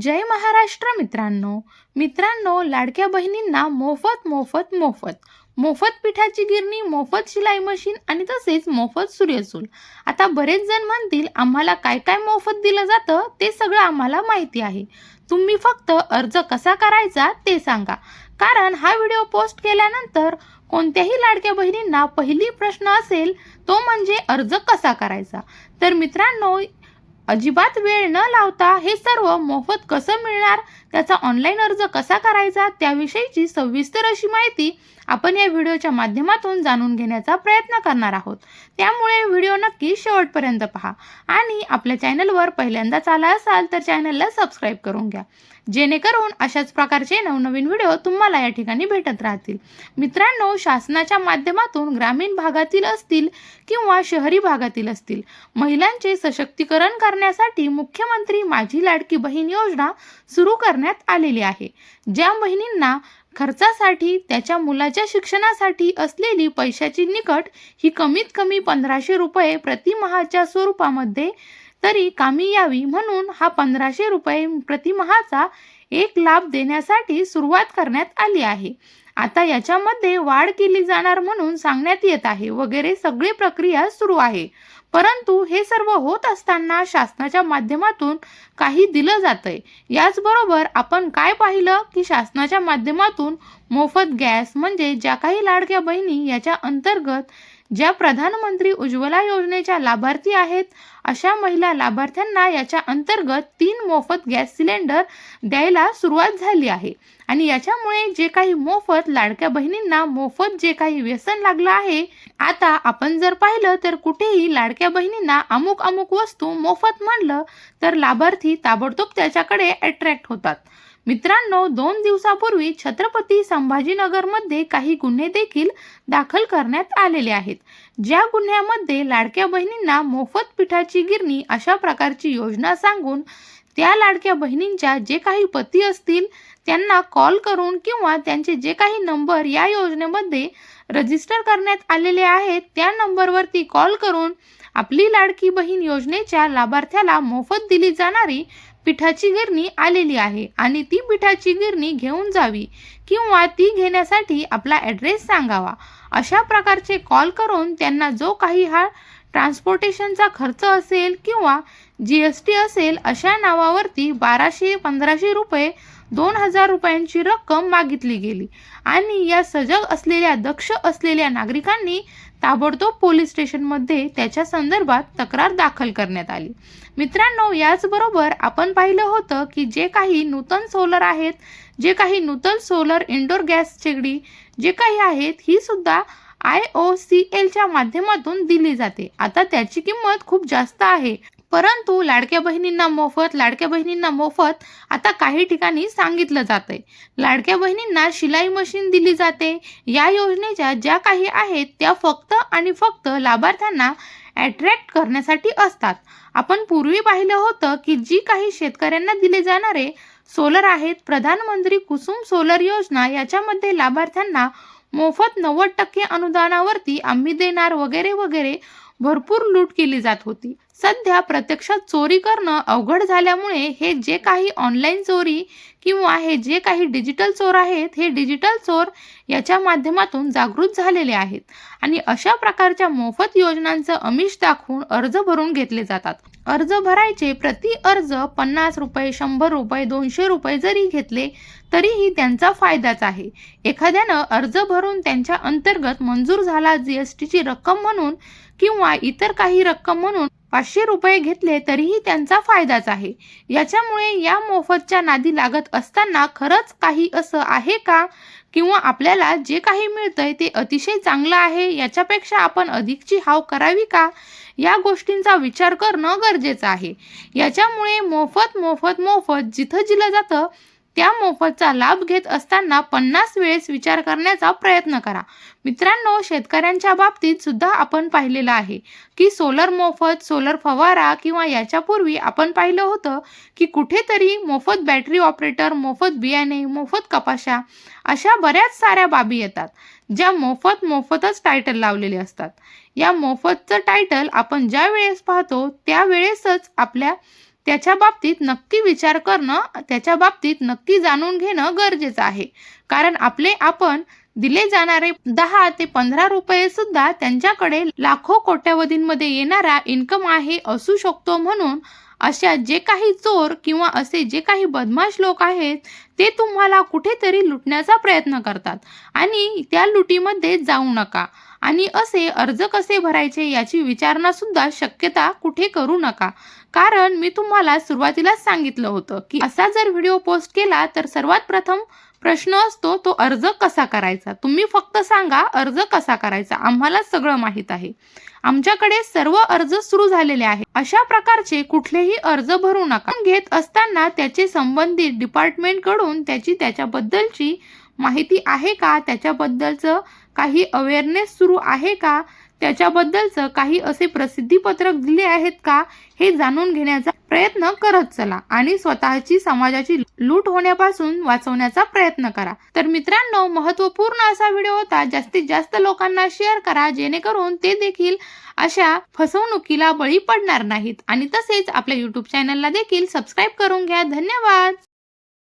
जय महाराष्ट्र मित्रांनो. मित्रांनो लाडक्या बहिणींना मोफत मोफत मोफत. मोफत पिठाची गिरणी मोफत शिलाई मशीन आणि तसेच मोफत सूर्यचूल. आता बरेच जण म्हणतील आम्हाला काय काय मोफत दिलं जातं? ते सगळं आम्हाला माहिती आहे. तुम्ही फक्त अर्ज कसा करायचा ते सांगा. कारण हा व्हिडिओ पोस्ट केल्यानंतर कोणत्याही लाडक्या बहिणींना पहिली प्रश्न असेल तो म्हणजे अर्ज कसा करायचा? तर मित्रांनो अजिबात वेळ न लावता हे सर्व मोफत कसं मिळणार त्याचा ऑनलाईन अर्ज कसा करायचा त्याविषयीची सविस्तर अशी माहिती आपण या व्हिडिओच्या माध्यमातून जाणून घेण्याचा प्रयत्न करणार आहोत. त्यामुळे व्हिडिओ नक्की शेवटपर्यंत पहा. आणि आपल्या चॅनलवर पहिल्यांदाच आला असाल तर चॅनलला सबस्क्राईब करून घ्या. जेणेकरून अशाच प्रकारचे नवनवीन व्हिडिओ तुम्हाला या ठिकाणी भेटत राहतील. मित्रांनो शासनाच्या माध्यमातून ग्रामीण भागातील असतील किंवा शहरी भागातील असतील महिलांचे सशक्तीकरण करण्यासाठी मुख्यमंत्री माझी लाडकी बहीण योजना सुरू करण्यात आलेली आहे. ज्या बहिणींना खर्चासाठी त्याच्या मुलाच्या शिक्षणासाठी असलेली पैशाची निकट ही कमीत कमी पंधराशे रुपये प्रतिमाहाच्या स्वरूपामध्ये तरी कामी यावी म्हणून हा पंधराशे रुपये प्रतिमाहाचा एक लाभ देण्यासाठी सुरुवात करण्यात आली आहे. आता याच्यामध्ये वाढ केली जाणार म्हणून सांगण्यात येत आहे. वगैरे सगळी प्रक्रिया सुरू आहे. परंतु हे सर्व होत असताना शासनाच्या माध्यमातून काही दिलं जातंय. याचबरोबर आपण काय पाहिलं? की शासनाच्या माध्यमातून मोफत गॅस म्हणजे ज्या काही लाडक्या बहिणी याच्या अंतर्गत ज्या प्रधानमंत्री उज्ज्वला योजनेच्या लाभार्थी आहेत अशा महिला लाभार्थ्यांना याच्या अंतर्गत तीन मोफत गॅस सिलेंडर द्यायला सुरुवात झाली आहे. आणि याच्यामुळे जे काही मोफत लाडक्या बहिणींना मोफत जे काही व्यसन लागलं आहे आता आपण जर पाहिलं तर कुठेही लाडक्या बहिणींना अमुक अमुक वस्तू मोफत म्हणलं तर लाभार्थी ताबडतोब त्याच्याकडे अट्रॅक्ट होतात. मित्रांनो दोन दिवसापूर्वी छत्रपती संभाजीनगरमध्ये काही गुन्हे देखील दाखल करण्यात आलेले आहेत. ज्या गुन्ह्यामध्ये लाडक्या बहिणींना मोफत पिठाची गिरणी अशा प्रकारची योजना सांगून त्या लाडक्या बहिणींच्या जे काही पती असतील त्यांना कॉल करून किंवा त्यांचे जे काही नंबर या योजनेमध्ये रजिस्टर करण्यात आलेले आहेत त्या नंबरवरती कॉल करून आपली लाडकी बहीण योजनेच्या लाभार्थ्याला मोफत दिली जाणारी पिठाची गिरणी आलेली आहे आणि ती पिठाची गिरणी घेऊन जावी किंवा ती घेण्यासाठी आपला ॲड्रेस सांगावा. अशा प्रकारचे कॉल करून त्यांना जो काही हा ट्रान्सपोर्टेशनचा खर्च असेल किंवा जी एस टी असेल अशा नावावरती बाराशे पंधराशे रुपये दोन हजार रुपयांची रक्कम मागितली गेली. आणि या सजग असलेल्या दक्ष असलेल्या नागरिकांनी ताबडतोब पोलीस स्टेशनमध्ये त्याच्या संदर्भात तक्रार दाखल करण्यात आली. मित्रांनो याचबरोबर आपण पाहिलं होतं की जे काही नूतन सोलर आहेत जे काही नूतन सोलर इंडोर गॅस शेगडी जे काही आहेत ही सुद्धा आय ओ सी एलच्या माध्यमातून दिली जाते. आता त्याची किंमत खूप जास्त आहे. परंतु लाडक्या बहिणींना मोफत लाडक्या बहिणींना मोफत आता काही ठिकाणी सांगितलं जातंय. लाडक्या बहिणींना शिलाई मशीन दिली जाते. या योजनेच्या ज्या काही आहेत त्या फक्त आणि फक्त लाभार्थ्यांना अट्रॅक्ट करण्यासाठी असतात. आपण पूर्वी पाहिलं होतं की जी काही शेतकऱ्यांना दिले जाणारे सोलर आहेत प्रधानमंत्री कुसुम सोलर योजना याच्यामध्ये लाभार्थ्यांना मोफत नव्वद टक्के अनुदानावरती आम्ही देणार वगैरे वगैरे भरपूर लूट केली जात होती. सध्या प्रत्यक्षात चोरी करणं अवघड झाल्यामुळे हे जे काही ऑनलाईन चोरी किंवा हे जे काही डिजिटल चोर आहेत हे डिजिटल चोर याच्या माध्यमातून जागृत झालेले आहेत. आणि अशा प्रकारच्या मोफत योजनांचं अमिष दाखवून अर्ज भरून घेतले जातात. अर्ज भरायचे प्रति अर्ज पन्नास रुपये शंभर रुपये दोनशे रुपये जरी घेतले तरीही त्यांचा फायदाच आहे. एखाद्यानं अर्ज भरून त्यांच्या अंतर्गत मंजूर झाला जी एस टीची रक्कम म्हणून किंवा इतर काही रक्कम म्हणून पाचशे रुपये घेतले तरीही त्यांचा फायदाच आहे. याच्यामुळे या मोफतच्या नादी लागत असताना खरंच काही असं आहे का? किंवा आपल्याला जे काही मिळतंय ते अतिशय चांगलं आहे याच्यापेक्षा आपण अधिकची हाव करावी का? या गोष्टींचा विचार करणं गरजेचं आहे. याच्यामुळे मोफत मोफत मोफत जिथं जिलं जातं त्या मोफतचा लाभ घेत असताना पन्नास वेळेस विचार करण्याचा प्रयत्न करा. मित्रांनो शेतकऱ्यांच्या बाबतीत सुद्धा आपण पाहिलेलं आहे की सोलर मोफत सोलर फवारा किंवा याच्यापूर्वी आपण पाहिलं होतं की कुठेतरी मोफत बॅटरी ऑपरेटर मोफत बियाणे मोफत कपाशा अशा बऱ्याच साऱ्या बाबी येतात ज्या मोफत मोफतच टायटल लावलेले असतात. या मोफतचं टायटल आपण ज्या वेळेस पाहतो त्यावेळेसच आपल्या त्याच्या बाबतीत नक्की विचार करणं त्याच्या बाबतीत नक्की जाणून घेणं गरजेचं आहे. कारण आपले आपण दिले जाणारे दहा ते पंधरा रुपये सुद्धा त्यांच्याकडे लाखो कोट्यावधींमध्ये येणारा इन्कम आहे असू शकतो म्हणून अशा जे काही चोर किंवा असे जे काही बदमाश लोक आहेत ते तुम्हाला कुठेतरी लुटण्याचा प्रयत्न करतात. आणि त्या लुटीमध्ये जाऊ नका. आणि असे अर्ज कसे भरायचे याची विचारणा सुद्धा शक्यता कुठे करू नका. कारण मी तुम्हाला सुरुवातीलाच सांगितलं होतं की असा जर व्हिडिओ पोस्ट केला तर सर्वात प्रथम प्रश्न असतो तो अर्ज कसा करायचा? तुम्ही फक्त सांगा अर्ज कसा करायचा? आम्हाला सगळं माहीत आहे. आमच्याकडे सर्व अर्ज सुरू झालेले आहेत. अशा प्रकारचे कुठलेही अर्ज भरू नका. घेत असताना त्याचे संबंधित डिपार्टमेंटकडून त्याची त्याच्याबद्दलची माहिती आहे का? त्याच्याबद्दलचं काही अवेअरनेस सुरू आहे का? त्याच्याबद्दलचं काही असे प्रसिद्धीपत्रक दिले आहेत का हे जाणून घेण्याचा प्रयत्न करत चला आणि स्वतःची समाजाची लूट होण्यापासून वाचवण्याचा प्रयत्न करा. तर मित्रांनो महत्त्वपूर्ण असा व्हिडिओ होता जास्तीत जास्त लोकांना शेअर करा जेणेकरून ते देखील अशा फसवणुकीला बळी पडणार नाहीत. आणि तसेच आपल्या युट्यूब चॅनलला देखील सबस्क्राईब करून घ्या. धन्यवाद!